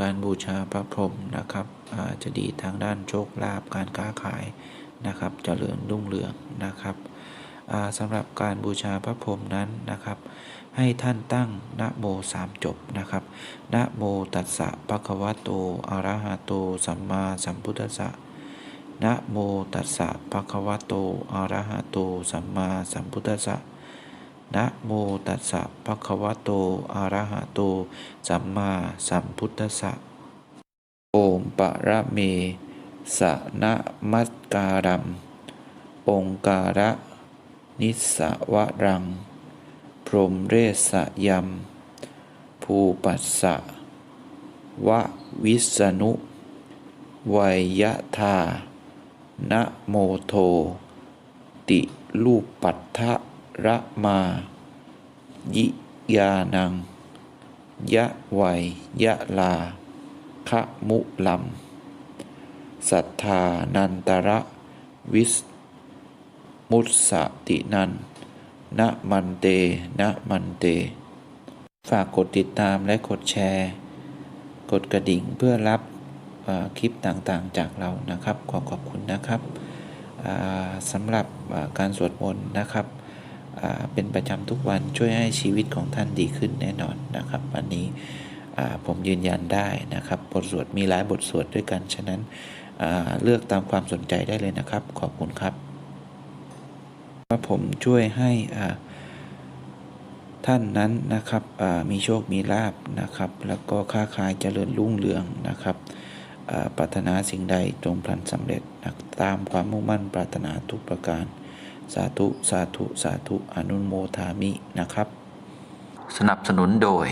การบูชาพระพรหมนะครับจะดีทางด้านโชคลาภการค้าขายนะครับเจริญรุ่งเรืองนะครับสำหรับการบูชาพระพรหมนั้นนะครับ ให้ท่านตั้งนะโมสามจบนะครับนะโมตัสสะภะคะวะโตอะระหะโตสัมมาสัมพุทธัสสะนะโมตัสสะภะคะวะโตอะระหะโตสัมมาสัมพุทธัสสะ นะโมตัสสะภะคะวะโต อะระหะโต สัมมาสัมพุทธัสสะ โอมปะระเม สะนะมัสการัม องการะ นิสสวรัง พรหมเรศยัม ภูปัสสะ วะวิษณุวัยยะธานะโมโท ติลูปปัทธ ระมา ยิยานัง ยะวัยยะลาคะมุลัม สัทธานันตระ วิสมุสสตินันนะมันเตนะมันเต ฝากกดติดตามและกดแชร์ กดกระดิ่งเพื่อรับคลิปต่างๆจากเรานะครับ ขอขอบคุณนะครับสำหรับการสวดมนต์นะครับ เป็นประจำทุกวันช่วยให้ชีวิตของท่านดีขึ้นแน่นอนนะครับ อันนี้ผมยืนยันได้นะครับ บทสวดมีหลายบทสวดด้วยกัน ฉะนั้นเลือกตามความสนใจได้เลยนะครับ ขอบคุณครับ ว่าผมช่วยให้ท่านนั้นนะครับมีโชคมีลาบนะครับ แล้วก็ค้าขายเจริญรุ่งเรืองนะครับปรารถนาสิ่งใดจงพลันสำเร็จนะตามความมุ่งมั่นปรารถนาทุกประการ สาธุสาธุสาธุอนุโมทามินะครับ สนับสนุนโดย